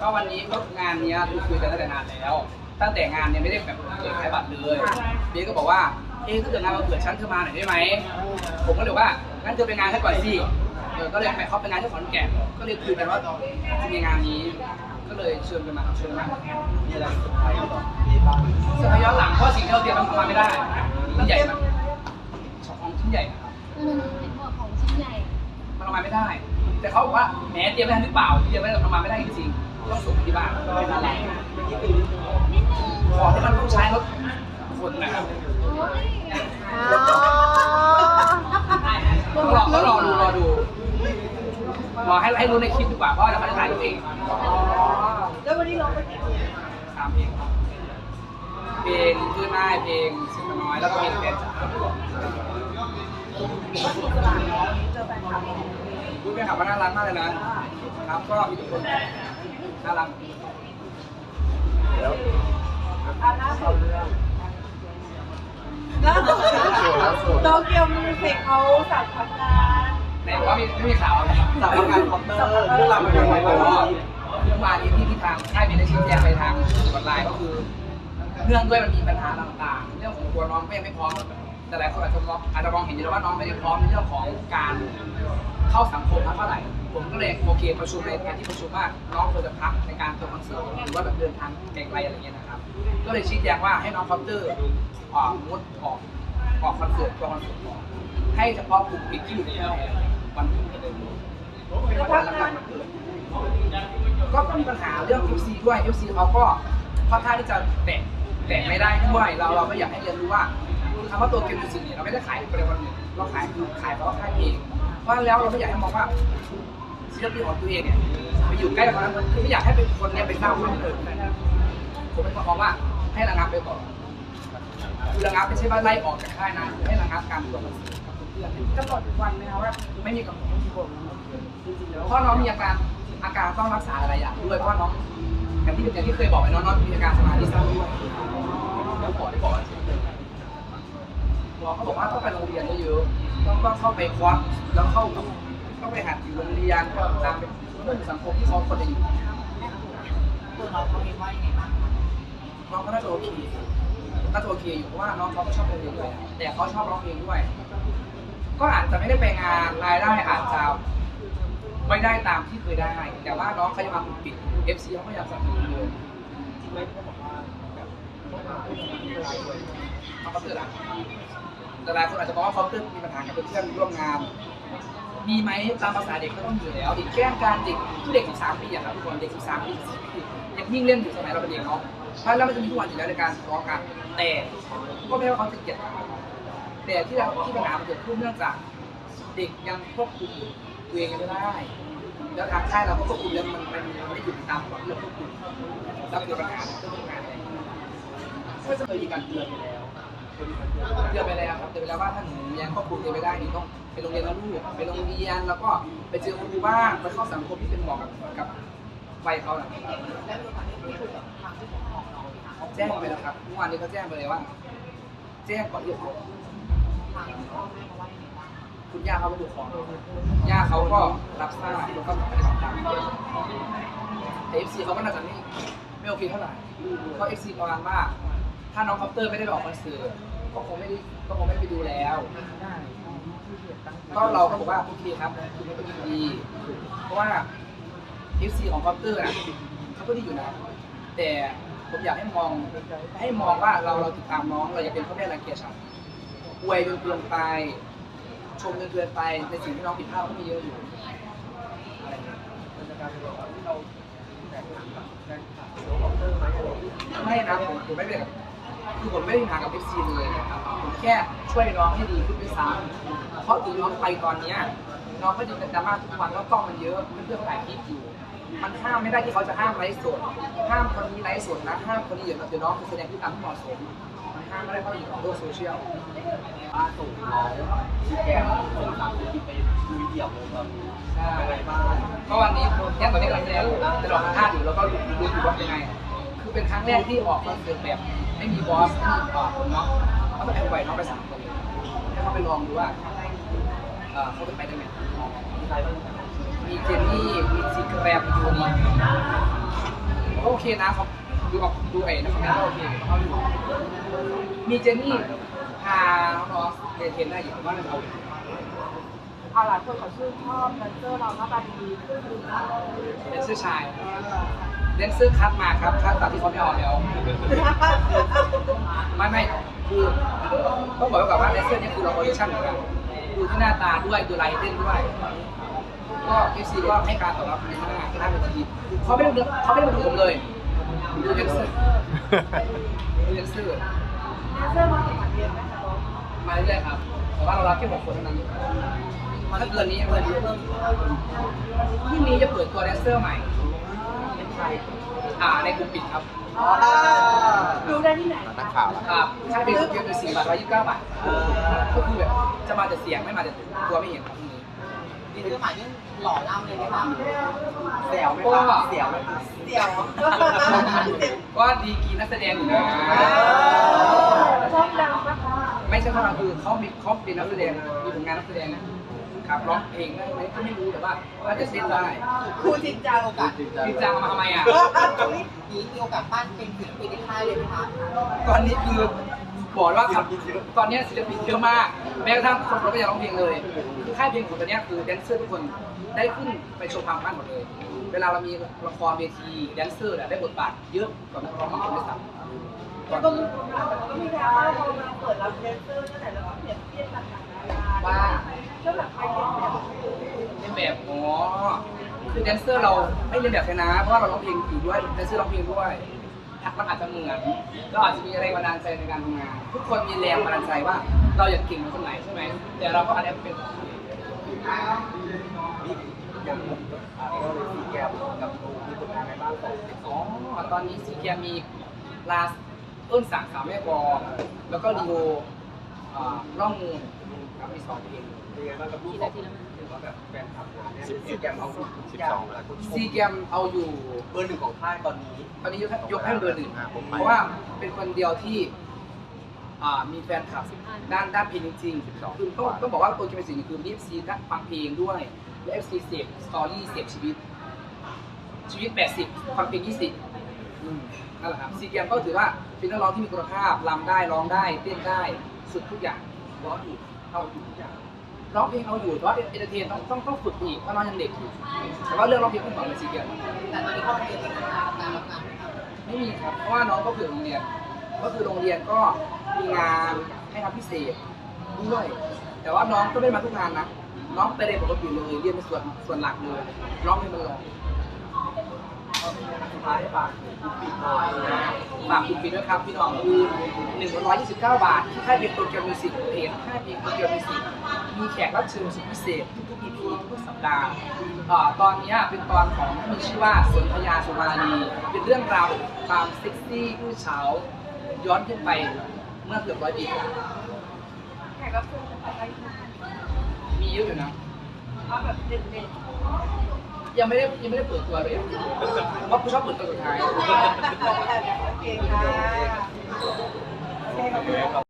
ก็วันนี้ก็งานเนี้ยคือคุยกันตั้งแต่นานแล้ว ตั้งแต่งานเนี่ยไม่ได้แบบเปิดขายบัตรเลยเบสก็บอกว่าเอ๊ะถ้าเกิดงานมาเปิดชั้นเธอมาหน่อยได้ไหมผมก็เลยว่างั้นเธอไปงานให้ก่อนสิเออก็เลยไปเขาไปงานที่ขอนแก่นก็เลยคุยกันว่าจะมีงานนี้ ก็เลยเชิญกันมาเชิญมามีอะไรเซอร์ไพรส์ต่อเซอร์ไพรส์ย้อนหลังเพราะสิ่งที่เราเตรียมมันทำมาไม่ได้มันใหญ่มันของชิ้นใหญ่นะครับอืมเป็นหัวของชิ้นใหญ่ มันออกมาไม่ได้ แต่เขาบอกว่าแหมเตรียมไว้ทันหรือเปล่าเตรียมไว้แต่ออกมาไม่ได้จริงๆต้องส่งไปที่บ้านเป็นอะไรนิดนึงของที่มันต้องใช้รถคนนะครับโอ้ยต้องรอต้องรอดูรอดูรอให้ให้รู้ในคลิปดีกว่าเพราะว่าเราไม่ได้ถ่ายตัวเองแล้ววันนี้ร้องไปกี่เพลงสามเพลงครับเพลงคือหน้าเพลงเสียงน้อยแล้วก็เพลงแฟนจ๋า เจอแฟนคลับพูดไปขับว่าน่ารักมากเลยนะ ครับก็มีทุกคนน่ารักอะล่าสุดล่าสุดโตเกียวมิวสิกเขาสั่งทำงานไหนว่ามีไม่มีข่าวอะไรสำนักงานคอมเตอร์เรื่องราวเป็นยังไงบ้างเมื่อวานนี้ที่ที่ทางค่ายมีได้ชี้แจงไปทางสื่อออนไลน์ก็คือเนื่องด้วยมันมีปัญหาต่างๆ เรื่องของตัวน้องก็ยังไม่พร้อม แต่หลายคนอาจจะมองอาจจะมองเห็นอยู่แล้วว่าน้องไม่ได้พร้อมในเรื่องของการเข้าสังคมเท่าไหร่ ผมก็เลยโอเคประชุมในการที่ประชุมว่าน้องควรจะพักในการตัวคอนเสิร์ตหรือว่าแบบเดินทางไกลๆอะไรเงี้ยนะครับ ก็เลยชี้แจงว่าให้น้องคอปเตอร์ออกงดออกออกคอนเสิร์ตตัวคอนเสิร์ตก่อให้เฉพาะกลุ่มปิดที่อยู่ในแพร่วันที่จะเดินวันหลังๆมันเกิดก็ก็มีปัญหาเรื่อง FC ด้วย FC เขาก็ค่อนข้างที่จะแตะแตะไม่ได้ด้วยเราเราก็อยากให้เรียนรู้ว่า คำว่าตัวเกมมิวสิกเนี่ยเราไม่ได้ขายคนใดคนหนึ่งเราขายคือขายเพราะว่าค่ายเพลงเพราะแล้วเราไม่อยากให้มองว่าศิลปินของตัวเองเนี่ยไปอยู่ใกล้กับคนนั้นคือไม่อยากให้เป็นคนเนี่ยไปสร้างความเกิดผมเป็นคนมองว่าให้ระงับไปก่อนคือระงับไม่ใช่ว่าไล่ออกจากค่ายนะให้ระงับการตัวคอนเสิร์ตกันกำหนดวันไหมคะว่าไม่มีกำหนดไม่มีกเพราะน้องมีอาการอาการต้องรักษาหลายอย่างด้วยเพราะน้องอย่างที่อย่างที่เคยบอกไปน้องน้องมีอาการสมาธิสั้นด้วยแล้วหมอได้บอกว่า หมอเขาบอกว่าต้องไปโรงเรียนเยอะๆต้องต้องเข้าไปคอร์สแล้วเข้ากับต้องไปหัดอยู่โรงเรียนตามเป็นเรื่องสังคมที่เขาคนจะอยู่ตัวน้องเขาเองว่ายังไงบ้างน้องก็น่าจะโอเคน่าจะโอเคอยู่เพราะว่าน้องเขาก็ชอบเรียนด้วยแต่เขาชอบร้องเพลงด้วย ก็อาจจะไม่ได้ไปงานรายได้อาจจะไม่ได้ตามที่เคยได้ แต่ว่าน้องเขายังมาปิด FC เขาพยายามสนับสนุนเลยจริงไหมเขาบอกว่าแบบเขาก็เตือน แต่หลายคนอาจจะมองว่าเขาเตือนมีปัญหากับเพื่อนร่วมงาน มีไหมตามภาษาเด็กก็ต้องอยู่แล้วเด็กแกล้งการเด็กเด็ก 13 ปีอะครับทุกคนเด็ก 13 ปี14ปียังยิ่งเล่นอยู่สมัยเราเป็นเด็กเนาะเพราะแล้วมันจะมีทุกวันอยู่แล้วในการทะเลาะกันแต่ก็ไม่ว่าเขาจะเกลียดแต่ที่เราที่ปัญหามันเกิดขึ้นเนื่องจากเด็กยังควบคุมตัวเองไม่ได้แล้วทางค่ายเราก็ควบคุมแล้วมันมันมันไม่อยู่ตามกฎที่เราควบคุมแล้วเกิดปัญหาเกิดปัญหาอะไรก็จะเคยมีการเตือนไปแล้ว เตือนไปแล้วครับเตือนไปแล้วว่าถ้าหนูยังควบคุมตัวเองไม่ได้หนูต้องไปโรงเรียนแล้วลูกไปโรงเรียนแล้วก็ไปเจอครูบ้างไปเข้าสังคมที่เป็นเหมาะกับกับวัยเขาแหละแจ้งไปแล้วครับเมื่อวานนี้เขาแจ้งไปเลยว่า แจ้งก่อนที่จะคุณย่าเขาก็ดูของย่าเขาก็รับทราบแล้วก็ปฏิบัติตามแต่เอฟซีเขาก็น่าจะไม่ไม่โอเคเท่าไหร่เพราะเอฟซีประมาณว่า ถ้าน้องคอปเตอร์ไม่ได้ไปออกคอนเสิร์ตก็คงไม่ได้ก็คงไม่ได้ไปดูแล้ว ก็เราก็บอกว่าโอเคครับคุณไม่เป็นดี เพราะว่าเอฟซีของคอปเตอร์อะเขาก็ดีอยู่นะ แต่ผมอยากให้มองให้มองว่าเราเราติดตามน้องเราอย่าเป็นพ่อแม่รังเกียจฉันอวยจนเกินไป ชมจนเกินไปในสิ่งที่น้องผิดพลาดก็มีเยอะอยู่อะไรอย่างเงี้ยไม่นะผมผมไม่เป็นแบบ คือผมไม่ได้มีปัญหากับเอฟซีเลยนะครับผมแค่ช่วยน้องให้ดีขึ้นไปซ้ำเพราะถึงน้องไปตอนเนี้ยน้องก็ยังเป็นดราม่าทุกวันแล้วกล้องมันเยอะเพื่อนๆถ่ายคลิปอยู่มันห้ามไม่ได้ที่เขาจะห้ามไลฟ์สดห้ามคนนี้ไลฟ์สดนะห้ามคนนี้อย่างเดี๋ยวน้องคือแสดงพฤติกรรมที่เหมาะสมมันห้ามไม่ได้เพราะอยู่ในโลกโซเชียลล่าสุดน้องที่แกส่งสามที่ไปดูวิดีโอแบบใช่ก็วันนี้แค่ตอนนี้กำลังแสดงอยู่จะลองท่าอยู่แล้วก็ดูดูอยู่ว่าเป็นไงคือ เป็นครั้งแรกที่ออกคอนเสิร์ตแบบไม่มีบอสไม่มีต่อคนเนาะเขาต้องแอบไหวน้องไปสามคนให้เขาไปลองดูว่าเขาเป็นไปได้ไหมมีใครบ้างรมดูนี้โอเคนะเขาดูออกดูไอ้นะคอมเมนต์ก็โอเคเขาอยู่มีเจนนี่พาน้องเรียนเทนได้อยู่ว่าเราเอาหลายคนเขาชื่นชอบแดนเซอร์เราหน้าตาดีขึ้นเดนเซอร์ชาย เดนเซอร์คัดมาครับคัดตามที่เขาไม่ออกแล้วไม่ไม่คือต้องบอกไว้ก่อนว่าเลเซอร์นี่คือเราออดิชั่นเหมือนกันดูที่หน้าตาด้วยดูลายเต้นด้วย ก็เอฟซีก็ให้การตอบรับดีมากหน้าเวทีเขาไม่ได้ดูเขาไม่ได้มาดูผมเลยดูเลเซอร์ดูเลเซอร์แดนเซอร์มาสมัครเรียนไหมคะน้องมาเรื่อยๆครับแต่ว่าเรารับแค่หกคนเท่านั้นถ้าเดือนนี้เดือนนี้พรุ่งนี้จะเปิดตัวแดนเซอร์ใหม่เป็น ใครอ่าในกลุ่มปิดครับดูได้ที่ไหนนักคะข่าวแล้วครับค่าเป็นเพียงเป็นสี่บาทร้อยยี่สิบเก้าบาทก็คือแบบจะมาแต่เสียงไม่มาแต่ตัวไม่เห็นครับพรุ่งนี้นี่คือหมายถึงหล่อเล่าเลยไหมครับเสียวไหมก็ครับเสียวไหมครับเดี๋ยวก็ดีกรีนักแสดงอยู่นะชอบดังปะคะไม่ใช่เท่านั้นคือเขามีเขาเป็นนักแสดงมีผลงานนักแสดงนะ ครับร้องเพลงได้ไหมก็ไม่รู้แต่ว่าว่าจะเต้นได้ครูจริงจังโอกาสจริงจังเอามาทำไมอะนี้มีโอกาสปั้นเป็นศิลปินในค่ายเลยไหมครับตอนนี้คือบอกว่าทำตอนนี้ศิลปินเยอะมาก แม้กระทั่งคนเราก็ยังร้องเพลงเลยคือค่ายเพลงของตอนนี้คือแดนเซอร์ทุกคนได้ขึ้นไปโชว์ความมั่นหมดเลย เวลาเรามีละครเวทีแดนเซอร์เนี่ยได้บทบาทเยอะกว่านักร้องบางคนด้วยซ้ำก่อนก็ที่มีแค่ว่าพอมาเปิดรับแดนเซอร์ตั้งแต่เราเปลี่ยนเทียบต่างๆว่าก็แบบไปเรียนแบบ เล่นแบบอ๋อคือแดนเซอร์เราไม่เล่นแบบแค่นะเพราะว่าเราร้องเพลงอยู่ด้วยแดนเซอร์ร้องเพลงด้วยมันอาจจะเหมือนก็อาจจะมีแรงบันดาลใจในการทำงาน ทุกคนมีแรงบันดาลใจว่า เราอยากเก่งเหมือนคนไหนใช่ไหมแต่เราก็อาจจะเป็นของตัวเองอย่างอ่าก็เลยสีแก้วกับครูมีผลงานในบ้านสองอ๋อตอนนี้ซีเกียมีลาสต้นสางขาวแม่กองแล้วก็ลีโออ่าร่องมู ลครับมีสองเพลงเป็นไงบ้างกับลูกสองถือว่าแบบแฟนคลับเนี่ยสีแก้วเอาทุกสิบอย่าสองงเวลาคุณชซีมเกมเอาอยู่เบอร์หนึ่งของค่ายตอนนี้ ตอนนี้ยกให้ยกให้เบอร์หนึ่งอ่าผมไปเพราะว่าเป็นคนเดียวที่อ่ามีแฟนคลับด้านด้านเพลงจริงๆคือต้องต้องบอกว่าตัวเกมเป็นสิ่งคือมีเอฟซีนักฟังเพลงด้วยและเอฟซีเสพสตอรี่เสพชีวิต ชีวิต 80ฟังเพลง 20อืมนั่นแหละครับซีเกมก็ถือว่าเป็นนักร้องที่มีคุณภาพรำได้ร้องได้เต้นได้สุดทุกอย่างร้องอยู่ เอาอยู่ทุกอย่างร้องเพลงเอาอยู่แต่ว่าเอนเตอร์เทนต้องต้องต้องฝึกอีกเพราะน้องยังเด็กอยู่แต่ว่าเรื่องร้องเพลงขึ้นมาเป็นซีเกมแต่ตอนนี้เข้าเรียนเป็นงานการรับงานไม่มีครับเพราะว่าน้องก็เผื่อโรงเรียนก็คือโรงเรียนก็มีงานให้ทำพิเศษด้วย แต่ว่าน้องก็ไม่มาทุกงานนะน้องไปเรียนปกติเลยเรียนเป็นส่วนส่วนหลักเลยร้องเพลงมันร้อง สุดท้ายฝากคุณปิดหน่อยนะฝากคุณปิดด้วยครับพี่น้องคือ129 บาทที่ค่ายเพลงโตเกียวมิวสิกเพจค่ายเพลงโตเกียวมิวสิกมีแขกรับเชิญสุดพิเศษทุกๆ EP ทุกๆสัปดาห์ตอนนี้เป็นตอนของที่มีชื่อว่าสนธยาสุมาลีเป็นเรื่องราวความเซ็กซี่ผู้เช้าย้อนขึ้นไปเมื่อเกือบร้อยปีก่อนแขกรับเชิญจะไปมีเยอะอยู่นะเอาแบบเด่น ยังไม่ได้ยังไม่ได้เปิดตัวเลยอะเพราะผู้ชอบเปิดตัวสุดท้าย โอเคค่ะ